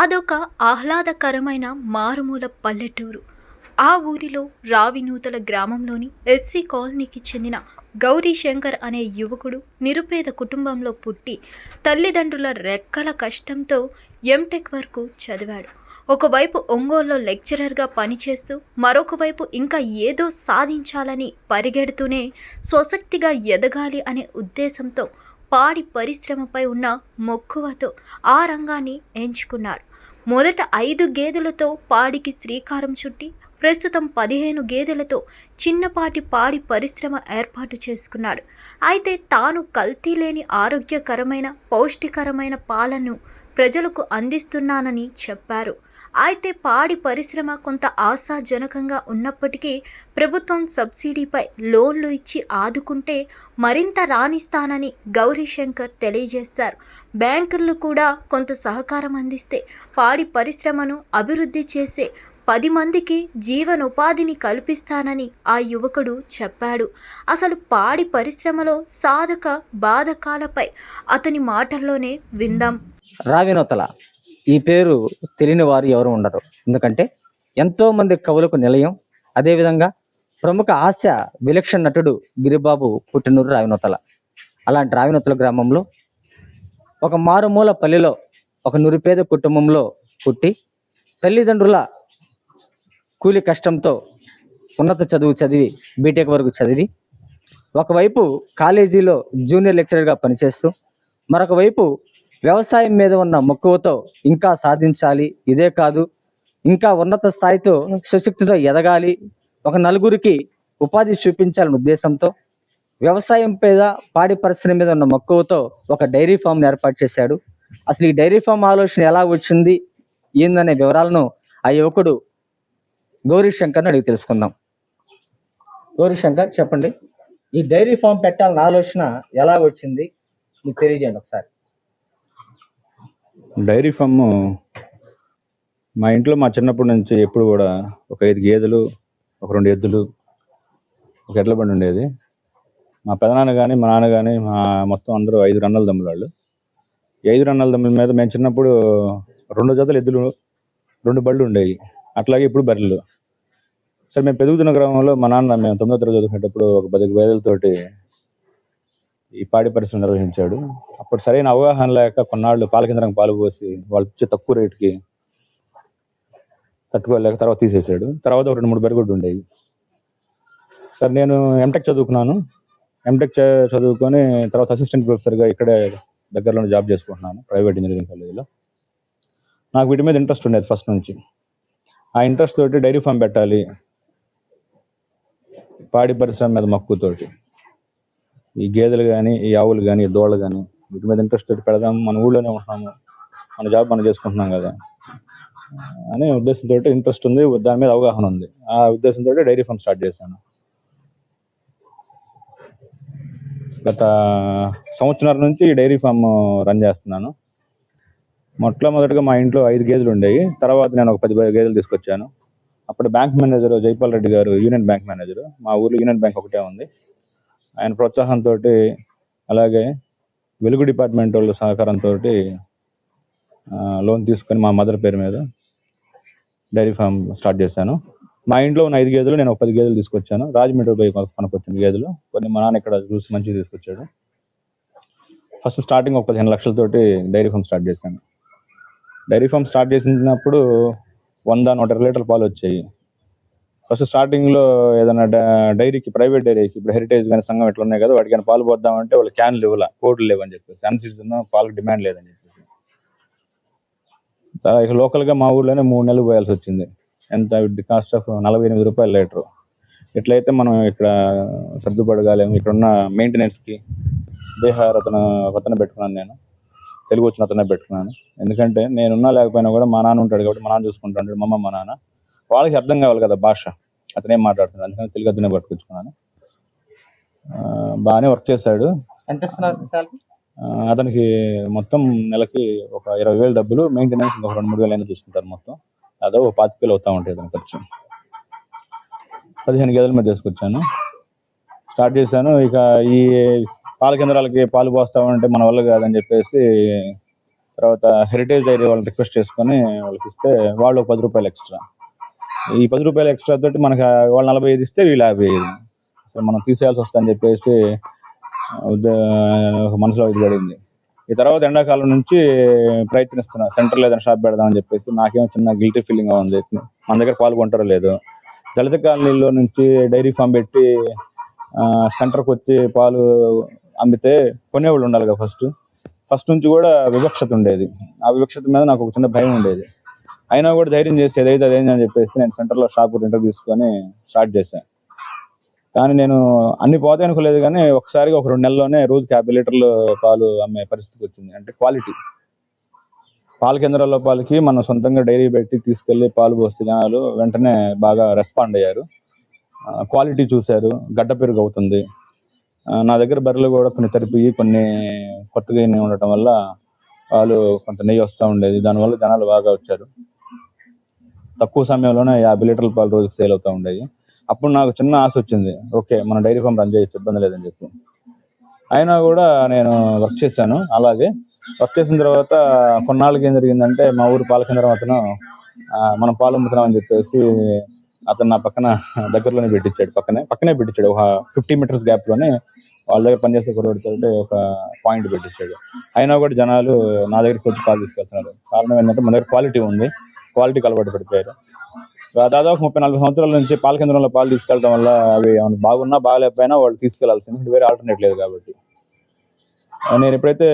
అదొక ఆహ్లాదకరమైన మారుమూల పల్లెటూరు. ఆ ఊరిలో రావినూతల గ్రామంలోని ఎస్సీ కాలనీకి చెందిన గౌరీ శంకర్ అనే యువకుడు నిరుపేద కుటుంబంలో పుట్టి తల్లిదండ్రుల రెక్కల కష్టంతో ఎంటెక్ వరకు చదివాడు. ఒకవైపు ఒంగోలులో లెక్చరర్గా పనిచేస్తూ మరొక వైపు ఇంకా ఏదో సాధించాలని పరిగెడుతూనే స్వశక్తిగా ఎదగాలి అనే ఉద్దేశంతో పాడి పరిశ్రమపై ఉన్న మక్కువతో ఆ రంగాన్ని ఎంచుకున్నాడు. మొదట ఐదు గేదెలతో పాడికి శ్రీకారం చుట్టి ప్రస్తుతం పదిహేను గేదెలతో చిన్నపాటి పాడి పరిశ్రమ ఏర్పాటు చేసుకున్నాడు. అయితే తాను కల్తీ లేని ఆరోగ్యకరమైన పౌష్టికరమైన పాలను ప్రజలకు అందిస్తున్నానని చెప్పారు. అయితే పాడి పరిశ్రమ కొంత ఆశాజనకంగా ఉన్నప్పటికీ ప్రభుత్వం సబ్సిడీపై లోన్లు ఇచ్చి ఆదుకుంటే మరింత రాణిస్తానని గౌరీశంకర్ తెలియజేశారు. బ్యాంకులు కూడా కొంత సహకారం అందిస్తే పాడి పరిశ్రమను అభివృద్ధి చేసే పది మందికి జీవనోపాధిని కల్పిస్తానని ఆ యువకుడు చెప్పాడు. అసలు పాడి పరిశ్రమలో సాధక బాధకాలపై అతని మాటల్లోనే విందాం. రావినోతల. ఈ పేరు తెలియని వారు ఎవరు ఉండరు. ఎందుకంటే ఎంతో మంది కవులకు నిలయం. అదేవిధంగా ప్రముఖ హాస్య విలక్షణ నటుడు గిరిబాబు పుట్టినూరు రావినోతల. అలాంటి రావినోతల గ్రామంలో ఒక మారుమూల పల్లెలో ఒక నిరుపేద కుటుంబంలో పుట్టి తల్లిదండ్రుల కూలి కష్టంతో ఉన్నత చదువు చదివి బీటెక్ వరకు చదివి ఒకవైపు కాలేజీలో జూనియర్ లెక్చరర్గా పనిచేస్తూ మరొక వైపు వ్యవసాయం మీద ఉన్న మక్కువతో ఇంకా సాధించాలి ఇదే కాదు ఇంకా ఉన్నత స్థాయితో సుశక్తితో ఎదగాలి ఒక నలుగురికి ఉపాధి చూపించాలనే ఉద్దేశంతో వ్యవసాయం మీద పాడి పరిశ్రమ మీద ఉన్న మక్కువతో ఒక డైరీ ఫామ్ని ఏర్పాటు చేశాడు. అసలు ఈ డైరీ ఫామ్ ఆలోచన ఎలా వచ్చింది? ఏందనే వివరాలను ఆ యువకుడు గౌరీ శంకర్ని అడిగి తెలుసుకుందాం. గౌరీ శంకర్ చెప్పండి. ఈ డైరీ ఫామ్ పెట్టాలని ఆలోచన ఎలా వచ్చింది? మీకు తెలియజేయండి ఒకసారి. డైరీ ఫామ్ మా ఇంట్లో మా చిన్నప్పటి నుంచి ఎప్పుడు కూడా ఒక ఐదు గేదెలు ఒక రెండు ఎద్దులు ఒక ఎడ్ల బండి ఉండేది. మా పెదనాన్న కానీ మా నాన్న కానీ మా మొత్తం అందరూ ఐదు రన్నల దమ్ములు వాళ్ళు. ఐదు రన్నల దమ్ముల మీద మేము చిన్నప్పుడు రెండు జతలు ఎద్దులు రెండు బళ్ళు ఉండేవి. అట్లాగే ఇప్పుడు బర్రెలు. సరే మేము పెరుగుతున్న గ్రామంలో మా నాన్న మేము తొమ్మిదో తరగతి చదువుకునేటప్పుడు ఒక పది వేదలతోటి ఈ పాడి పరిశ్రమ నిర్వహించాడు. అప్పుడు సరైన అవగాహన లేక కొన్నాళ్ళు పాల కేంద్రం పాలు పోసి వాళ్ళు ఇచ్చే తక్కువ రేటుకి తట్టుకోలేక తర్వాత తీసేసాడు తర్వాత ఒక రెండు మూడు బెరగొడ్డు ఉండేవి. సార్ నేను ఎంటెక్ చదువుకున్నాను. ఎంటెక్ చదువుకొని తర్వాత అసిస్టెంట్ ప్రొఫెసర్గా ఇక్కడే దగ్గరలోనే జాబ్ చేసుకుంటున్నాను ప్రైవేట్ ఇంజనీరింగ్ కాలేజీలో నాకు వీటి మీద ఇంట్రెస్ట్ ఉండేది ఫస్ట్ నుంచి. ఆ ఇంట్రెస్ట్ తోటి డైరీ ఫామ్ పెట్టాలి పాడి పరిశ్రమ మీద మక్కువతోటి. ఈ గేదెలు కానీ ఈ ఆవులు కానీ ఈ దోళ్ళు కానీ వీటి మీద ఇంట్రెస్ట్ తోటి పెడదాం మన ఊళ్ళోనే ఉంటున్నాము మన జాబ్ మనం చేసుకుంటున్నాం కదా అనే ఉద్దేశంతో ఇంట్రెస్ట్ ఉంది దాని మీద అవగాహన ఉంది. ఆ ఉద్దేశంతో డైరీ ఫామ్ స్టార్ట్ చేశాను. గత సంవత్సరం నుంచి డైరీ ఫామ్ రన్ చేస్తున్నాను. మొట్టమొదటిగా మా ఇంట్లో ఐదు గేదెలు ఉండేవి. తర్వాత నేను ఒక పది గేదెలు తీసుకొచ్చాను. అప్పుడు బ్యాంక్ మేనేజర్ జైపాల్ రెడ్డి గారు యూనియన్ బ్యాంక్ మేనేజర్ మా ఊర్లో యూనియన్ బ్యాంక్ ఒకటే ఉంది. ఆయన ప్రోత్సాహంతో అలాగే వెలుగు డిపార్ట్మెంట్ వాళ్ళ సహకారంతో లోన్ తీసుకొని మా మదర్ పేరు మీద డైరీ ఫామ్ స్టార్ట్ చేశాను. మా ఇంట్లో ఉన్న ఐదు గేదెలు నేను ఒక పది గేదెలు తీసుకొచ్చాను. రాజమండ్రి పోయి కొనుక్కొచ్చిన గేదెలు. కొన్ని మా నాన్న ఇక్కడ చూసి మంచిగా తీసుకొచ్చాడు. ఫస్ట్ స్టార్టింగ్ ఒక పదిహేను లక్షలతోటి డైరీ ఫామ్ స్టార్ట్ చేశాను. డైరీ ఫామ్ స్టార్ట్ చేసినప్పుడు వంద నూట ఇరవై లీటర్ల పాలు వచ్చాయి. ఫస్ట్ స్టార్టింగ్లో ఏదైనా డ- డైరీకి ప్రైవేట్ డైరీకి ఇప్పుడు హెరిటేజ్ కానీ సంఘం ఇట్లా ఉన్నాయి కదా వాటికి పాలు పోద్దామంటే వాళ్ళు క్యాన్లు ఇవ్వాల కోట్లు లేవని చెప్పేసి అన్ సీజన్ పాలకు డిమాండ్ లేదని చెప్పేసి. ఇక లోకల్గా మా ఊర్లోనే మూడు నెలలు పోయాల్సి వచ్చింది. ఎంత విత్ ది కాస్ట్ ఆఫ్ నలభై ఎనిమిది రూపాయలు లీటర్. ఎట్లయితే మనం ఇక్కడ సర్దుపడగాలేము ఇక్కడ ఉన్న మెయింటెనెన్స్కి బీహార్ పెట్టుకున్నాను నేను. తెలుగు వచ్చిన అతనే పెట్టుకున్నాను. ఎందుకంటే నేనున్నా లేకపోయినా కూడా మా నాన్న ఉంటాడు కాబట్టి మా నాన్న చూసుకుంటాడు మా అమ్మ మా నాన్న. వాళ్ళకి అర్థం కావాలి కదా భాష. అతను మాట్లాడుతున్నాడు అందుకని తెలుగు అతనే పట్టుకొచ్చుకున్నాను. బాగానే వర్క్ చేశాడు. ఎంత అతనికి మొత్తం నెలకి ఒక ఇరవై వేలు డబ్బులు మెయింటెనెన్స్ ఇంకొక రెండు మూడు వేలు అయినా చూసుకుంటారు మొత్తం. అదో ఒక పాతిక వేలు అవుతా ఉంటాయి అతని ఖర్చు. పదిహేను గేదెల మీద తీసుకొచ్చాను. స్టార్ట్ చేశాను. ఇక ఈ పాల కేంద్రాలకి పాలు పోస్తామంటే మన వల్ల కాదని చెప్పేసి తర్వాత హెరిటేజ్ డైరీ వాళ్ళని రిక్వెస్ట్ చేసుకొని వాళ్ళకి ఇస్తే వాళ్ళు పది రూపాయలు ఎక్స్ట్రా ఈ పది రూపాయలు ఎక్స్ట్రా తోటి మనకి వాళ్ళు నలభై ఐదు ఇస్తే వీళ్ళు యాభై ఐదు. అసలు మనం తీసేయాల్సి వస్తుందని చెప్పేసి మనసులో ఇది పడింది. ఈ తర్వాత ఎండాకాలం నుంచి ప్రయత్నిస్తున్నా సెంటర్లో ఏదైనా షాప్ పెడదామని చెప్పేసి నాకేమో చిన్న గిల్టీ ఫీలింగ్ ఉంది. మన దగ్గర పాల్గొంటారో లేదు. దళిత కాలనీలో నుంచి డైరీ ఫామ్ పెట్టి సెంటర్కి వచ్చి పాలు అమ్మితే కొనేవాళ్ళు ఉండాలి కదా ఫస్ట్ ఫస్ట్ నుంచి కూడా వివక్షత ఉండేది. ఆ వివక్షత మీద నాకు ఒక చిన్న భయం ఉండేది. అయినా కూడా ధైర్యం చేసి ఏదైతే అదేంది అని చెప్పేసి నేను సెంటర్లో షాప్ రెంటర్ తీసుకొని స్టార్ట్ చేశాను కానీ నేను అన్ని పోతే అనుకోలేదు కానీ ఒకసారిగా ఒక రెండు నెలల్లోనే రోజుకి యాభై లీటర్లు పాలు అమ్మే పరిస్థితికి వచ్చింది. అంటే క్వాలిటీ పాల కేంద్రాల్లో పాలకి మనం సొంతంగా డైరీ పెట్టి తీసుకెళ్ళి పాలు పోస్తే జనాలు వెంటనే బాగా రెస్పాండ్ అయ్యారు. క్వాలిటీ చూశారు. గడ్డ పెరుగు అవుతుంది. నా దగ్గర బర్రెలు కూడా కొన్ని తరిపి కొన్ని కొత్తగా ఉండటం వల్ల పాలు కొంత నెయ్యి వస్తూ ఉండేది. దానివల్ల జనాలు బాగా వచ్చారు. తక్కువ సమయంలోనే యాభై లీటర్ల పాలు రోజుకి సేల్ అవుతూ ఉండేవి అప్పుడు నాకు చిన్న ఆశ వచ్చింది. ఓకే మన డైరీ ఫామ్ రన్ చేయొచ్చు ఇబ్బంది లేదని చెప్పి. అయినా కూడా నేను వర్క్ చేశాను. అలాగే వర్క్ చేసిన తర్వాత కొన్నాళ్ళకి ఏం జరిగిందంటే మా ఊరు పాల కేంద్రం అతను మనం పాలు అమ్ముతున్నామని చెప్పేసి అతను నా పక్కన దగ్గరలోనే పెట్టించాడు పక్కనే పక్కనే పెట్టించాడు ఒక ఫిఫ్టీ మీటర్స్ గ్యాప్లోనే వాళ్ళ దగ్గర పనిచేసే కురవాడితో ఒక పాయింట్ పెట్టించాడు అయినా కూడా జనాలు నా దగ్గరికి వచ్చి పాలు తీసుకెళ్తున్నారు. కారణం ఏంటంటే మన దగ్గర క్వాలిటీ ఉంది క్వాలిటీకి అలవాటు పడిపోయారు. దాదాపు ముప్పై నలభై సంవత్సరాల నుంచి పాల కేంద్రంలో పాలు తీసుకెళ్ళడం వల్ల అవి ఏమైనా బాగున్నా బాగాలేకపోయినా వాళ్ళు తీసుకెళ్ళాల్సింది. వేరే ఆల్టర్నేట్ లేదు కాబట్టి. నేను ఎప్పుడైతే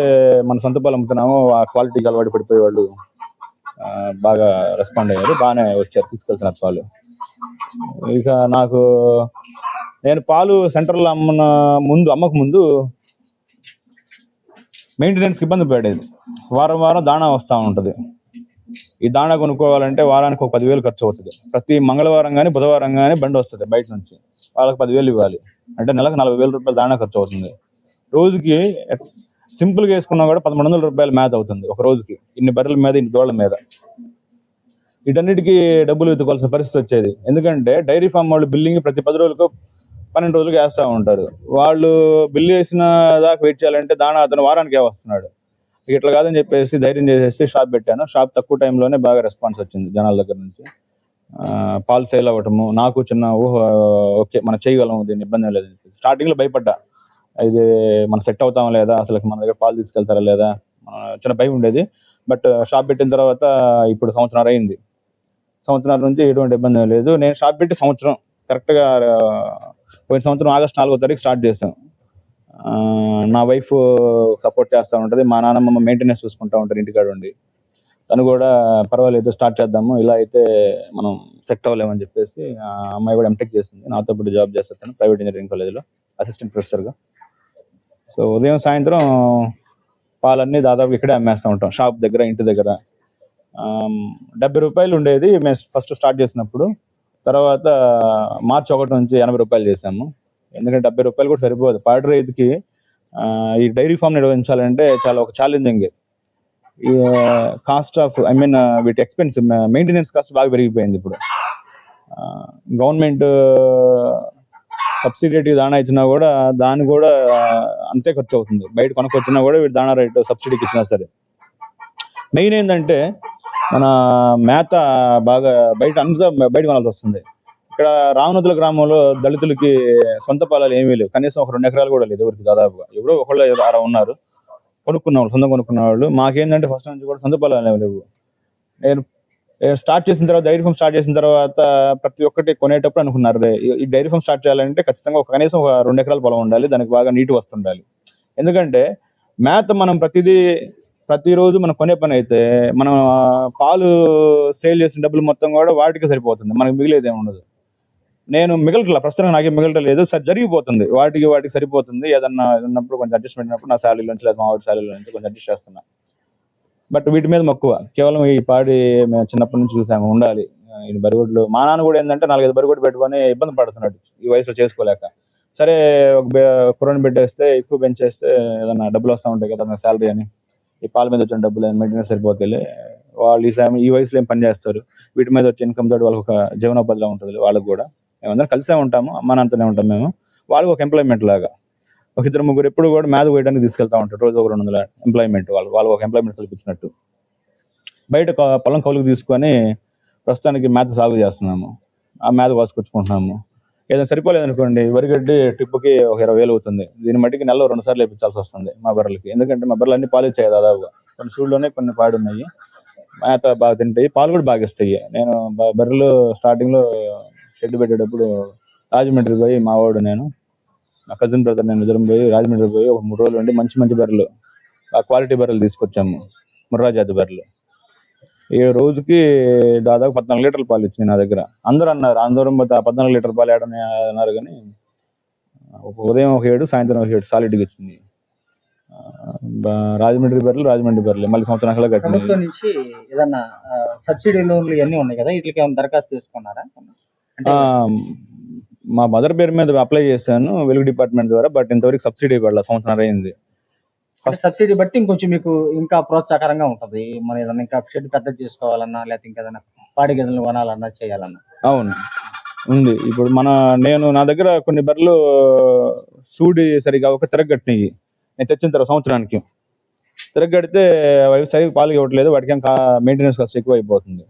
మన సొంత పాలు అమ్ముతున్నామో ఆ క్వాలిటీకి అలవాటు పడిపోయే వాళ్ళు బాగా రెస్పాండ్ అయ్యారు. బాగానే వచ్చారు తీసుకెళ్తున్నారు పాలు. ఇక నాకు నేను పాలు సెంటర్లో అమ్మిన ముందు అమ్మక ముందు మెయింటెనెన్స్కి ఇబ్బంది పడేది. వారం వారం దాణా వస్తూ ఉంటుంది. ఈ దాణా కొనుక్కోవాలంటే వారానికి ఒక పదివేలు ఖర్చు అవుతుంది. ప్రతి మంగళవారం కానీ బుధవారం కానీ బండి వస్తుంది బయట నుంచి. వాళ్ళకి పదివేలు ఇవ్వాలి. అంటే నెలకు నలభై వేల రూపాయలు దాణా ఖర్చు అవుతుంది. రోజుకి సింపుల్గా వేసుకున్నా కూడా పదమూడు వందల రూపాయలు మేత అవుతుంది ఒక రోజుకి. ఇన్ని బర్రెల మీద ఇన్ని దోళ్ళ మీద. వీటన్నిటికీ డబ్బులు వెతుకోవాల్సిన పరిస్థితి వచ్చేది. ఎందుకంటే డైరీ ఫామ్ వాళ్ళు బిల్లింగ్ ప్రతి పది రోజులకు పన్నెండు రోజులకు వేస్తూ ఉంటారు. వాళ్ళు బిల్లు వేసిన దాకా వెయిట్ చేయాలంటే దాని అతను వారానికి వస్తున్నాడు. ఇట్లా కాదని చెప్పేసి ధైర్యం చేసేసి షాప్ పెట్టాను. షాప్ తక్కువ టైంలోనే బాగా రెస్పాన్స్ వచ్చింది జనాల దగ్గర నుంచి. ఆ, పాలు సేల్ అవ్వటము నాకు చిన్న ఊహ ఓకే మనం చేయగలము దీన్ని ఇబ్బంది లేదు స్టార్టింగ్లో భయపడ్డా. ఇది మనం సెట్ అవుతామా లేదా? అసలు మన దగ్గర పాలు తీసుకెళ్తారా లేదా? చిన్న భయం ఉండేది. బట్ షాప్ పెట్టిన తర్వాత ఇప్పుడు సంవత్సరం అయింది. సంవత్సరాల నుంచి ఎటువంటి ఇబ్బంది లేదు. నేను షాప్ పెట్టి సంవత్సరం కరెక్ట్గా పోయిన సంవత్సరం ఆగస్ట్ నాలుగో తారీఖు స్టార్ట్ చేశాం. నా వైఫ్ సపోర్ట్ చేస్తూ ఉంటుంది. మా నాన్నమ్మ మెయింటెనెన్స్ చూసుకుంటా ఉంటారు ఇంటికాడ ఉండి. తను కూడా పర్వాలేదు స్టార్ట్ చేద్దాము. ఇలా అయితే మనం సెట్ అవ్వలేమని చెప్పేసి ఆ అమ్మాయి కూడా ఎంటెక్ చేసింది. నాతో పాటు జాబ్ చేస్తాను. ప్రైవేట్ ఇంజనీరింగ్ కాలేజ్లో అసిస్టెంట్ ప్రొఫెసర్గా సో ఉదయం సాయంత్రం పాలన్నీ దాదాపు ఇక్కడే అమ్మేస్తూ ఉంటాం. షాప్ దగ్గర ఇంటి దగ్గర. డెబ్బై రూపాయలు ఉండేది మేము ఫస్ట్ స్టార్ట్ చేసినప్పుడు. తర్వాత మార్చి ఒకటి నుంచి ఎనభై రూపాయలు చేసాము ఎందుకంటే డెబ్బై రూపాయలు కూడా సరిపోదు. పాడి రైతుకి ఈ డైరీ ఫామ్ నిర్వహించాలంటే చాలా ఒక ఛాలెంజింగ్. ఈ కాస్ట్ ఆఫ్ ఐ మీన్ వీటి ఎక్స్పెన్స్ మెయింటెనెన్స్ కాస్ట్ బాగా పెరిగిపోయింది ఇప్పుడు. గవర్నమెంట్ సబ్సిడీ దాణా ఇచ్చినా కూడా దాని కూడా అంతే ఖర్చు అవుతుంది. బయట కొనుక్కొచ్చినా కూడా వీటి దాణా రేటు సబ్సిడీకి ఇచ్చినా సరే. మెయిన్ ఏంటంటే మన మేత బాగా బయట అంతా బయట కొనాల్సి వస్తుంది. ఇక్కడ రామనదుల గ్రామంలో దళితులకి సొంత పొలాలు ఏమీ లేవు. కనీసం ఒక రెండు ఎకరాలు కూడా లేదు ఎవరికి దాదాపుగా. ఎవరో ఒకళ్ళు అలా ఉన్నారు. కొనుక్కున్న వాళ్ళు సొంతం కొనుక్కున్న వాళ్ళు. మాకేంటంటే ఫస్ట్ నుంచి కూడా సొంత పొలాలు ఏమి లేవు. నేను స్టార్ట్ చేసిన తర్వాత డైరీ ఫామ్ స్టార్ట్ చేసిన తర్వాత ప్రతి ఒక్కటి కొనేటప్పుడు అనుకున్నారు. ఈ- డైరీ ఫామ్ స్టార్ట్ చేయాలంటే ఖచ్చితంగా ఒక కనీసం ఒక రెండు ఎకరాల పొలం ఉండాలి దానికి బాగా నీటి వస్తుండాలి ఎందుకంటే మేత మనం ప్రతిదీ ప్రతిరోజు మనం కొనే పని అయితే మనం పాలు సేల్ చేసిన డబ్బులు మొత్తం కూడా వాటికి సరిపోతుంది. మనకి మిగిలేదు ఏమి ఉండదు. నేను మిగలట్లా ప్రస్తుతం నాకేం మిగలట లేదు. సరే జరిగిపోతుంది. వాటికి వాటికి సరిపోతుంది. ఏదన్నా ఉన్నప్పుడు కొంచెం అడ్జస్ట్మెంట్ అయినప్పుడు నా శాలరీ నుంచి లేదా మా వాడి శాలరీ నుంచి కొంచెం అడ్జస్ట్ చేస్తున్నా. బట్ వీటి మీద మక్కువ. కేవలం ఈ పాడి మేము చిన్నప్పటి నుంచి చూసాము ఉండాలి. ఆ, ఈ బరిగొడ్లు మా నాన్న కూడా ఏంటంటే నాలుగైదు బరిగొడ్డు పెట్టుకొని ఇబ్బంది పడుతున్నాడు ఈ వయసులో చేసుకోలేక. సరే ఒక కుర్రని పెట్టేస్తే ఎక్కువ పెంచేస్తే ఏదన్నా డబ్బులు వస్తూ ఉంటాయి కదా శాలరీ అని. ఈ పాల మీద వచ్చిన డబ్బులు మెయింటెనెన్స్ సరిపోతే వాళ్ళు ఈ సమయం ఈ వయసులో ఏం పని చేస్తారు? వీటి మీద వచ్చే ఇన్కమ్ తోటి వాళ్ళకి ఒక జీవనోపాధిలో ఉంటుంది వాళ్ళకి కూడా. మేమందరం కలిసే ఉంటాము అమ్మానంతనే ఉంటాం మేము. వాళ్ళకి ఒక ఎంప్లాయ్మెంట్ లాగా. ఒక ఇద్దరు ముగ్గురు ఎప్పుడు కూడా మ్యాథ్ పోయడానికి తీసుకెళ్తా ఉంటారు. రోజు ఒక రెండు వందల ఎంప్లాయ్మెంట్ వాళ్ళు. వాళ్ళు ఒక ఎంప్లాయ్మెంట్ కల్పించినట్టు. బయట పొలం కౌలుకు తీసుకొని ప్రస్తుతానికి మేత సాగు చేస్తున్నాము. ఆ మేత వాసుకొచ్చుకుంటున్నాము. ఏదైనా సరిపోలేదు అనుకోండి వరిగడ్డి ట్రిప్కి ఒక ఇరవై వేలు అవుతుంది. దీని మట్టికి నెలలో రెండు సార్లు వేయించాల్సి వస్తుంది మా బర్రెలకి. ఎందుకంటే మా బర్రెలు అన్ని పాలు ఇచ్చాయి దాదాపుగా. కొన్ని సూళ్ళలోనే కొన్ని పాడు ఉన్నాయి మేత బాగా తింటాయి. పాలు కూడా బాగా ఇస్తాయి. నేను బర్రెలు స్టార్టింగ్లో షెడ్ పెట్టేటప్పుడు రాజమండ్రి పోయి మా వాడు నేను మా కజిన్ బ్రదర్ నేను ఇద్దరం పోయి రాజమండ్రి పోయి ఒక మూడు రోజులు ఉండి మంచి మంచి బర్రెలు ఆ క్వాలిటీ బర్రెలు తీసుకొచ్చాము. ముర్రా జాతి బర్రెలు. ఈ రోజుకి దాదాపు పద్నాలుగు లీటర్ల పాలు ఇచ్చినాయి నా దగ్గర. అందరూ అన్నారు అందరూ పద్నాలుగు లీటర్ పాలు ఏడని అన్నారు కానీ ఒక ఉదయం ఒక ఏడు సాయంత్రం ఒక ఏడు సాలిడ్గా ఇచ్చింది. రాజమండ్రి బర్రెలు రాజమండ్రి బర్రెలు. మళ్ళీ సంవత్సరం కల్లా ప్రభుత్వం కట్టినాయి నుంచి ఏదన్నా సబ్సిడీ లోన్లు ఇవన్నీ ఉన్నాయి కదా వీటికి ఏమైనా దరఖాస్తు చేసుకున్నారా? అంటే మా మదర్ పేరు మీద అప్లై చేశాను వెలుగు డిపార్ట్మెంట్ ద్వారా బట్ ఇంతవరకు సబ్సిడీ పడలేదు సంవత్సరం అయింది. అంటే సబ్సిడీ బట్టి ఇంకొంచెం మీకు ఇంకా ప్రోత్సాహకరంగా ఉంటది. మన ఏదైనా ఇంకా షెడ్ పెద్దది చేసుకోవాలన్నా లేకపోతే ఇంకా ఏదైనా పాడి గదులు కొనాలన్నా చేయాలన్నా. అవును. ఉంది. ఇప్పుడు మన నేను నా దగ్గర కొన్ని బర్రెలు సూడి సరిగా ఒక తిరగట్టినవి నేను తెచ్చిన తర్వాత సంవత్సరానికి. తిరగడితే అవి సరిగ్గా పాలు ఇవ్వట్లేదు వాటికి మెయింటెనెన్స్ కాస్ట్ ఎక్కువ అయిపోతుంది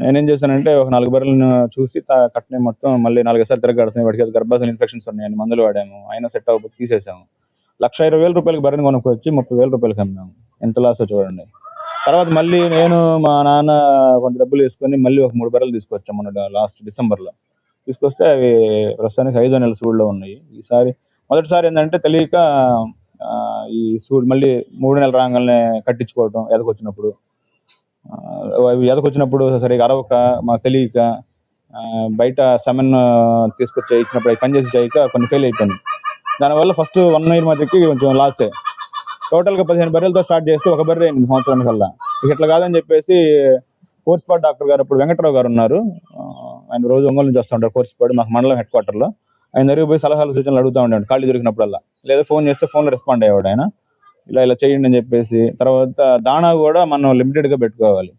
నేనేం చేశానంటే ఒక నాలుగు బర్రెలను చూసి కట్టిన మొత్తం మళ్ళీ నాలుగు సార్లు తిరగడుతున్నాయి వాటికి గర్భాశయ ఇన్ఫెక్షన్స్ ఉన్నాయని మందులు వాడాము. అయినా సెట్ అవ్వకపోతే తీసేసాము. లక్ష ఇరవై వేల రూపాయలకి బర్రెని కొనుక్కొచ్చి ముప్పై వేల రూపాయలకి అమ్మాము. ఎంత లాస్ చూడండి. తర్వాత మళ్ళీ నేను మా నాన్న కొంత డబ్బులు వేసుకొని మళ్ళీ ఒక మూడు బర్రెలు తీసుకొచ్చాము మొన్న లాస్ట్ డిసెంబర్లో తీసుకొస్తే అవి ప్రస్తుతానికి ఐదో నెలల సూడులో ఉన్నాయి. ఈసారి మొదటిసారి ఏంటంటే తెలియక ఈ సూడు మళ్ళీ మూడు నెలలు రాగానే కట్టించుకోవటం ఎదకొచ్చినప్పుడు ఎదకొచ్చినప్పుడు సరిగా అరవక మాకు తెలియక ఆ, బయట సెమెన్ తీసుకొచ్చి ఇచ్చినప్పుడు అవి పనిచేసి చేయక కొన్ని ఫెయిల్ అయిపోయింది దానివల్ల ఫస్ట్ వన్ ఇయర్ మధ్యకి కొంచెం లాసే టోటల్గా పదిహేను బర్రెలతో స్టార్ట్ చేస్తే ఒక బర్రె అయింది సంవత్సరానికల్లా ఇక ఇట్లా కాదని చెప్పేసి కోర్సుపాడు డాక్టర్ గారు ఇప్పుడు వెంకట్రావు గారు ఉన్నారు. ఆయన రోజు ఒంగోలు నుంచి వస్తుంటారు కోర్సుపాడు మాకు మండలం హెడ్ క్వార్టర్లో ఆయన దగ్గరికి పోయి సలహాలు సూచనలు అడుగుతూ ఉండేవాడు ఖాళీ దొరికినప్పుడల్లా. లేదా ఫోన్ చేస్తే ఫోన్లో రెస్పాండ్ అయ్యేవాడు ఆయన. ఇలా ఇలా చేయండి అని చెప్పేసి తర్వాత దాణా కూడా మనం లిమిటెడ్గా పెట్టుకోవాలి.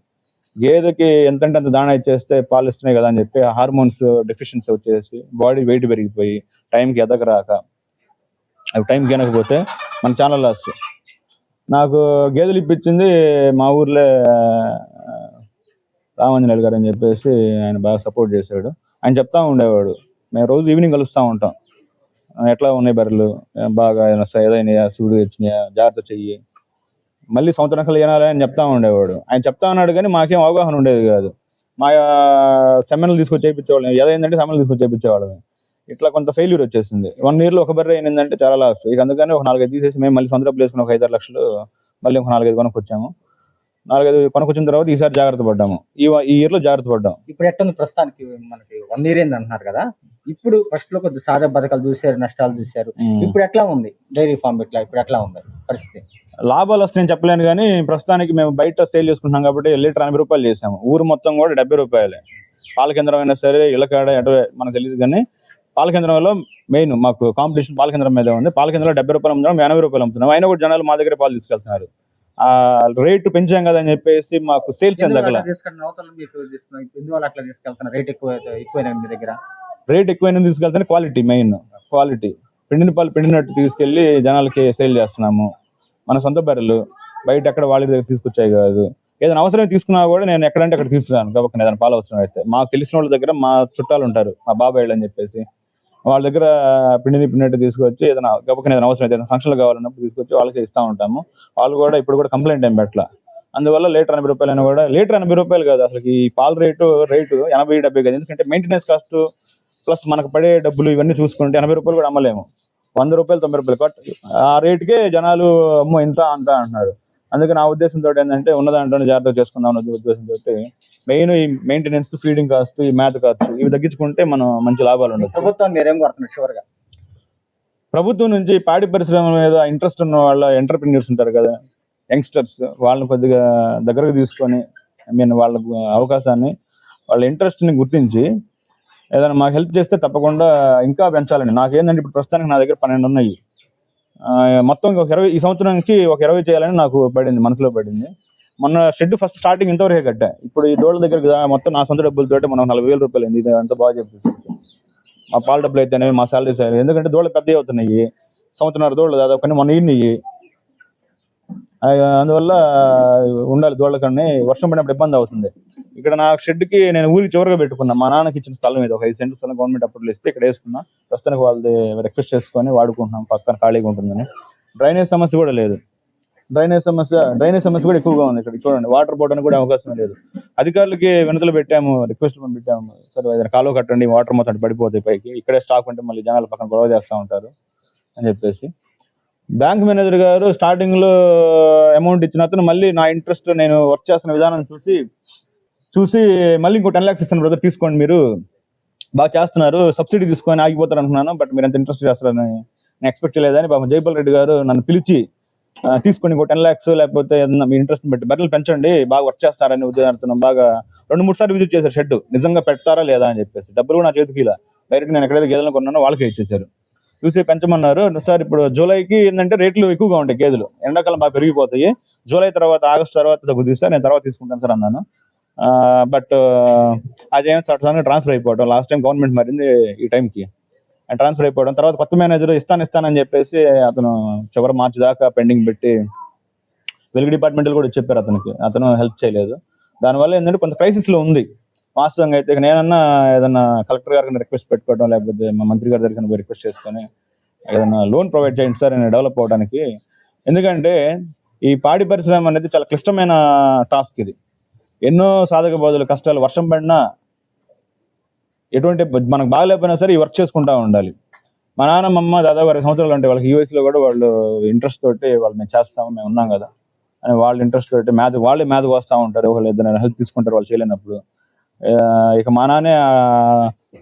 గేదెకి ఎంతంటే అంత దాణా ఇచ్చేస్తే పాలు ఇస్తున్నాయి కదా అని చెప్పి హార్మోన్స్ డెఫిషియన్సీ వచ్చేసి బాడీ వెయిట్ పెరిగిపోయి టైంకి ఎదగరాక అవి టైంకి ఎనకపోతే మన ఛానల్ లాస్ నాకు గేదెలు ఇప్పించింది మా ఊర్లో ఆ, రామాంజనేయులు గారు అని చెప్పేసి ఆయన బాగా సపోర్ట్ చేశాడు. ఆయన చెప్తా ఉండేవాడు. మేము రోజు ఈవినింగ్ కలుస్తూ ఉంటాం. ఎట్లా ఉన్నాయి బర్రెలు? బాగా ఏమైనా ఏదైనా చూడు వచ్చినాయా జాగ్రత్త చెయ్యి. మళ్ళీ సంవత్సరం కల్లా ఏనాలి అని చెప్తా ఉండేవాడు. ఆయన చెప్తా ఉన్నాడు కానీ మాకేం అవగాహన ఉండేది కాదు. మా సెమెన్లు తీసుకొచ్చి చేయించేవాళ్ళం ఏదైందంటే సెమెన్లు తీసుకొచ్చి చేయించేవాళ్ళం ఇట్లా కొంత ఫెయిల్యూర్ వచ్చేసింది. వన్ ఇయర్లో ఒక బర్రె ఏంటంటే చాలా లాస్ ఇక అందుకని ఒక నాలుగైదు తీసేసి మేము మళ్ళీ సొంత డబ్బులు వేసుకుని ఒక ఐదారు లక్షలు మళ్ళీ ఒక నాలుగైదు కొనుక్కొచ్చాము. నాలుగైదు కొనుక్కొచ్చిన తర్వాత ఈసారి జాగ్రత్త పడ్డాము. ఈ ఈ ఇయర్లో జాగ్రత్త పడ్డాం ఇప్పుడు ఎట్టుంది ప్రస్తుతానికి మనకి వన్ ఇయర్ ఏంది అంటున్నారు కదా. ఇప్పుడు ఫస్ట్లో కొద్ది సాదా బతకాలు చూసారు నష్టాలు చూసారు ఇప్పుడు ఎట్లా ఉంది? డైరీ ఫార్మ్ ఇట్లా ఇప్పుడు ఎట్లా ఉంది పరిస్థితి? లాభాలు వస్తాయని చెప్పలేను కానీ ప్రస్తుతానికి మేము బయట సేల్ చేసుకుంటున్నాం కాబట్టి లీటర్ ఎనభై రూపాయలు చేసాము ఊరు మొత్తం కూడా డెబ్బై రూపాయలే. పాల కేంద్రం అయినా సరే ఇళ్ళకాడ ఎటు మనకు తెలియదు కానీ పాల కేంద్రంలో మెయిన్ మాకు కాంపిటీషన్ పాల కేంద్రం మీద ఉంది. పాల కేంద్రంలో డెబ్బై రూపాయలు అమ్ముతున్నాం ఎనభై రూపాయలు అమ్ముతున్నాం. అయినా కూడా జనాలు మా దగ్గర పాలు తీసుకెళ్తున్నారు. ఆ రేటు పెంచాం కదా అని చెప్పేసి మాకు సేల్స్ తీసుకెళ్తున్నారు? రేట్ ఎక్కువ ఎక్కువైనా మీ దగ్గర? రేట్ ఎక్కువైనా తీసుకెళ్తేనే క్వాలిటీ మెయిన్ క్వాలిటీ. పిండిన పాలు పిండినట్టు తీసుకెళ్ళి జనాలకి సేల్ చేస్తున్నాము. మన సొంత బర్రెలు బయట ఎక్కడ వాళ్ళ దగ్గర తీసుకొచ్చాయి కాదు. ఏదైనా అవసరం తీసుకున్నా కూడా నేను ఎక్కడంటే అక్కడ తీసుకురాను. గబక్కన ఏదైనా పాలు అవసరం అయితే మాకు తెలిసిన వాళ్ళ దగ్గర మా చుట్టాలు ఉంటారు మా బాబాయ్ అని చెప్పేసి. వాళ్ళ దగ్గర పిండిని పిండినట్టు తీసుకొచ్చి ఏదైనా గబక్కన ఏదైనా అవసరం అయితే ఏదైనా ఫంక్షన్లు కావాలన్నప్పుడు తీసుకొచ్చి వాళ్ళకి ఇస్తా ఉంటాము. వాళ్ళు కూడా ఇప్పుడు కూడా కంప్లైంట్ ఏం పెట్టాల. అందువల్ల లీటర్ ఎనభై రూపాయలు అయినా కూడా లీటర్ ఎనభై రూపాయలు కాదు అసలు ఈ పాల రేటు రేటు ఎనభై డెబ్బై కాదు. ఎందుకంటే మెయింటెనెన్స్ కాస్ట్ ప్లస్ మనకు పడే డబ్బులు ఇవన్నీ చూసుకుంటే ఎనభై రూపాయలు కూడా అమ్మలేము. వంద రూపాయలు తొంభై రూపాయలు. కట్ ఆ రేటుకే జనాలు అమ్మో ఇంత అంత అంటున్నారు. అందుకే నా ఉద్దేశంతో ఏంటంటే ఉన్న దాంట్లో జాగ్రత్తగా చేసుకుందాం అనే ఉద్దేశంతో మెయిన్ ఈ మెయింటెనెన్స్ ఫీడింగ్ కాస్ట్ ఈ మ్యాథ్ కాస్ట్ ఇవి తగ్గించుకుంటే మనం మంచి లాభాలు ఉండొచ్చు. ప్రభుత్వాన్ని మీరేం కొడుతున్నారు షూర్గా ప్రభుత్వం నుంచి పాడి పరిశ్రమ మీద ఇంట్రెస్ట్ ఉన్న వాళ్ళ ఎంటర్ప్రిన్యూర్స్ ఉంటారు కదా యంగ్స్టర్స్ వాళ్ళని కొద్దిగా దగ్గరకు తీసుకొని ఐ మీన్ వాళ్ళ అవకాశాన్ని వాళ్ళ interest ని గుర్తించి ఏదైనా మాకు హెల్ప్ చేస్తే తప్పకుండా ఇంకా పెంచాలండి నాకేంటంటే ఇప్పుడు ప్రస్తుతానికి నా దగ్గర పన్నెండు ఉన్నాయి. మొత్తం ఒక ఇరవై ఈ సంవత్సరానికి ఒక ఇరవై చేయాలని నాకు పడింది మనసులో పడింది. మొన్న షెడ్ ఫస్ట్ స్టార్టింగ్ ఇంతవరకే కట్టా. ఇప్పుడు ఈ డోర్ల దగ్గర మొత్తం నా సొంత డబ్బులతో మనం నలభై వేల రూపాయలు అయింది. ఇది అంత బాగా చెప్పి మా పాల డబ్బులు అయితేనే మా సాలరీస్ ఎందుకంటే దోళ్ళు పెద్దవి అవుతున్నాయి. సంవత్సరాలు దోళ్ళు దాదాపు కానీ మొన్న ఈయన్ని అందువల్ల ఉండాలి దూడల వర్షం పడినప్పుడు ఇబ్బంది అవుతుంది. ఇక్కడ నా షెడ్కి నేను ఊరికి చివరిగా పెట్టుకున్నా. మా నాన్నకి ఇచ్చిన స్థలం ఇది. ఒక ఐదు సెంటర్ స్థలం గవర్నమెంట్ అప్పుడు ఇస్తే ఇక్కడ వేసుకున్నా. ప్రస్తుతానికి వాళ్ళది రిక్వెస్ట్ చేసుకొని వాడుకుంటున్నాం. పక్కన ఖాళీగా ఉంటుందని. డ్రైనేజ్ సమస్య కూడా లేదు. డ్రైనేజ్ సమస్య డ్రైనేజ్ సమస్య కూడా ఎక్కువగా ఉంది ఇక్కడ. చూడండి వాటర్ పోవడానికి కూడా అవకాశం లేదు. అధికారులకి వినతులు పెట్టాము రిక్వెస్ట్ పెట్టాము. సరే ఏదైనా కాలువ కట్టండి వాటర్ మొత్తం పడిపోతాయి పైకి. ఇక్కడే స్టాక్ ఉంటే మళ్ళీ జనాలు పక్కన గొడవ చేస్తూ ఉంటారు అని చెప్పేసి. బ్యాంక్ మేనేజర్ గారు స్టార్టింగ్లో అమౌంట్ ఇచ్చిన అతను మళ్ళీ నా ఇంట్రెస్ట్ నేను వర్క్ చేస్తున్న విధానం చూసి చూసి మళ్ళీ ఇంకో టెన్ లాక్స్ ఇస్తాను బ్రదర్ తీసుకోండి మీరు. బాగా చేస్తున్నారు సబ్సిడీ తీసుకొని ఆగిపోతారు అనుకున్నాను బట్ మీరు ఎంత ఇంట్రెస్ట్ చేస్తారని నేను ఎక్స్పెక్ట్ చేయలేదని బాబు జైపాల్ రెడ్డి గారు నన్ను పిలిచి తీసుకోండి ఇంకో టెన్ లాక్స్ లేకపోతే ఏదన్నా మీ ఇంట్రెస్ట్ పెట్టి బర్రెలు పెంచండి బాగా వర్క్ చేస్తారని ఉద్యోగం బాగా రెండు మూడు సార్లు విజిట్ చేశారు షెడ్ నిజంగా పెడతారా లేదా అని చెప్పేసి. డబ్బులు కూడా నా చేతికి ఇలా. డైరెక్ట్ నేను ఎక్కడైతే గేదెలు కొన్నానో వాళ్ళకే ఇచ్చేసారు చూసి పెంచమన్నారు. సార్ ఇప్పుడు జూలైకి ఏంటంటే రేట్లు ఎక్కువగా ఉంటాయి గేదెలు. ఎండాకాలం బాగా పెరిగిపోతాయి. జూలై తర్వాత ఆగస్ట్ తర్వాత తగ్గుతుంది. సార్ నేను తర్వాత తీసుకుంటాను సార్ అన్నాను. బట్ అదేం సడన్గా ట్రాన్స్ఫర్ అయిపోవడం లాస్ట్ టైం గవర్నమెంట్ మారింది ఈ టైంకి. ట్రాన్స్ఫర్ అయిపోవడం తర్వాత కొత్త మేనేజర్ ఇస్తాను ఇస్తానని చెప్పేసి అతను చివరి మార్చి దాకా పెండింగ్ పెట్టి వెలుగు డిపార్ట్మెంట్ కూడా చెప్పారు అతనికి. అతను హెల్ప్ చేయలేదు. దానివల్ల ఏంటంటే కొంత క్రైసిస్లో లో ఉంది. వాస్తవంగా అయితే నేనన్నా ఏదన్నా కలెక్టర్ గారికి రిక్వెస్ట్ పెట్టుకోవడం లేకపోతే మా మంత్రి గారి దగ్గర పోయి రిక్వెస్ట్ చేసుకొని ఏదైనా లోన్ ప్రొవైడ్ చేయండి సార్ నేను డెవలప్ అవడానికి ఎందుకంటే ఈ పాడి పరిశ్రమ అనేది చాలా క్లిష్టమైన టాస్క్ ఇది. ఎన్నో సాధక బాధలు కష్టాలు వర్షం పడినా ఎటువంటి మనకు బాగలేకపోయినా సరే ఈ వర్క్ చేసుకుంటా ఉండాలి. మా నాన్నమ్మ దాదాపు అరవై సంవత్సరాలు అంటే వాళ్ళకి యూఎస్లో కూడా వాళ్ళు ఇంట్రెస్ట్ తోటి వాళ్ళు మేము చేస్తాము మేము ఉన్నాం కదా. అని వాళ్ళ ఇంట్రెస్ట్ తోటి మ్యాథ్ వాళ్ళే మ్యాథ్ వస్తూ ఉంటారు. ఒకళ్ళు ఏదైనా హెల్ప్ తీసుకుంటారు వాళ్ళు చేయలేనప్పుడు. ఇక మా నాన్నే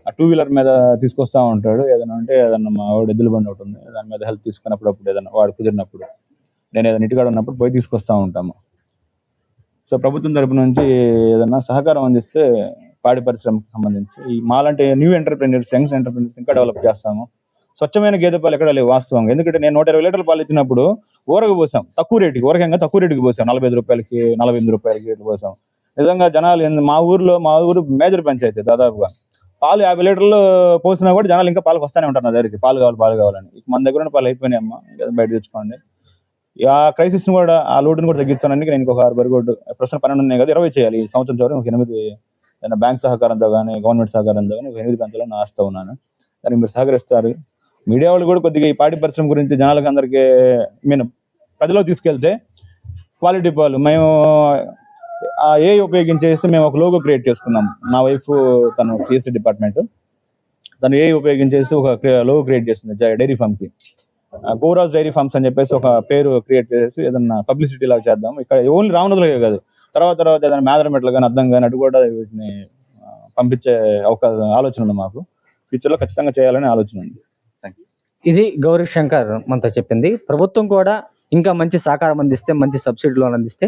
ఆ టూ వీలర్ మీద తీసుకొస్తా ఉంటాడు. ఏదైనా ఉంటే ఏదన్నా మా వాడు ఎద్దుల బండి ఒకటి ఉంది. దాని మీద హెల్ప్ తీసుకున్నప్పుడు అప్పుడు ఏదైనా వాడు కుదిరినప్పుడు నేను ఏదైనా ఇంటికాడ ఉన్నప్పుడు పోయి తీసుకొస్తా ఉంటాము. సో ప్రభుత్వం తరపు నుంచి ఏదైనా సహకారం అందిస్తే పాడి పరిశ్రమకు సంబంధించి ఈ మాలాంటి న్యూ ఎంటర్ప్రీనియర్స్ యంగ్స్ ఎంటర్ప్రీనియర్స్ ఇంకా డెవలప్ చేస్తాము. స్వచ్ఛమైన గేదె పాలు ఎక్కడ లేవు వాస్తవంగా. ఎందుకంటే నేను నూట ఇరవై లీటర్ల పాలు ఇచ్చినప్పుడు ఊరగా పోసాం. తక్కువ రేటుకి ఊరకంగా తక్కువ రేటుకి పోసాం. నలభై ఐదు రూపాయలకి నలభై ఎనిమిది రూపాయలకి ఇట్లా పోసాం. నిజంగా జనాలు మా ఊర్లో మా ఊరు మేజర్ పంచాయతీ దాదాపుగా. పాలు యాభై లీటర్లు పోసినా కూడా జనాలు ఇంకా పాలకు వస్తానే ఉంటారు నా దగ్గరికి. పాలు కావాలి పాలు కావాలని. ఇక మన దగ్గర ఉన్న పాలు అయిపోయినాయి అమ్మా. ఇంకా బయట తెచ్చుకోండి. ఆ క్రైసిస్ కూడా ఆ లోటును కూడా తగ్గించడానికి నేను ఇంకొక ఆరు బరిగోడ్డు ప్రస్తుతం పన్నెండు ఉన్నాయి కదా ఇరవై చేయాలి. ఈ సంవత్సరం చివరి ఒక ఎనిమిది ఏదైనా బ్యాంక్ సహకారంతో కానీ గవర్నమెంట్ సహకారంతో కానీ ఒక ఎనిమిది పెంచాలని ఆస్తా ఉన్నాను. దానికి మీరు సహకరిస్తారు. మీడియా వాళ్ళు కూడా కొద్దిగా ఈ పాడి పరిశ్రమ గురించి జనాలకు అందరికీ మేము ప్రజలకు తీసుకెళ్తే క్వాలిటీ పాలు. మేము ఆ ఏ ఉపయోగించేసి మేము ఒక లోగో క్రియేట్ చేసుకున్నాం. నా వైఫ్ తను సిఎస్సి డిపార్ట్మెంట్ తను ఏ ఉపయోగించేసి ఒక లోగో క్రియేట్ చేసింది డైరీ ఫామ్కి గోరాజ్ డైరీ ఫార్మ్స్ అని చెప్పేసి ఒక పేరు క్రియేట్ చేసి ఏదన్నా పబ్లిసిటీ లాగా చేద్దాం. ఇక్కడ ఓన్లీ రావణులకే కాదు. తర్వాత తర్వాత ఏదైనా మేదరమెట్లు కానీ అర్థం కానీ అటు కూడా వీటిని పంపించే అవకాశం ఆలోచన ఉంది మాకు. ఫ్యూచర్లో ఖచ్చితంగా చేయాలని ఆలోచన ఉంది. ఇది గౌరీ శంకర్ మనతో చెప్పింది. ప్రభుత్వం కూడా ఇంకా మంచి సహకారం అందిస్తే మంచి సబ్సిడీ లోన్ అందిస్తే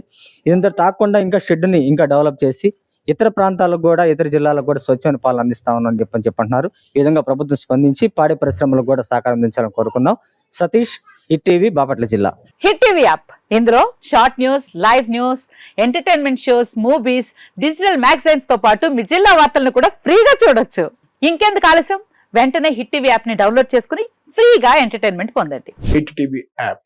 ఇదంతా కాకుండా ఇంకా షెడ్ని ఇంకా డెవలప్ చేసి ఇతర ప్రాంతాలకు కూడా ఇతర జిల్లాలకు కూడా స్వచ్ఛమైన పాలన అందిస్తా ఉన్నామని చెప్పని చెప్పంటున్నారు. ఈ విధంగా ప్రభుత్వం స్పందించి పాడి పరిశ్రమలకు కూడా సహకారం అందించాలని కోరుకుందాం. సతీష్ ఈ టీవీ బాపట్ల జిల్లా. Hit TV app. ఇందులో short news live news entertainment shows movies digital మ్యాగజైన్స్తో పాటు మీ జిల్లా వార్తలను కూడా ఫ్రీగా చూడొచ్చు. ఇంకెందుకు ఆలస్యం? వెంటనే హిట్ టీవీ యాప్ని డౌన్లోడ్ చేసుకుని ఫ్రీగా ఎంటర్టైన్మెంట్ పొందండి. Hit TV app.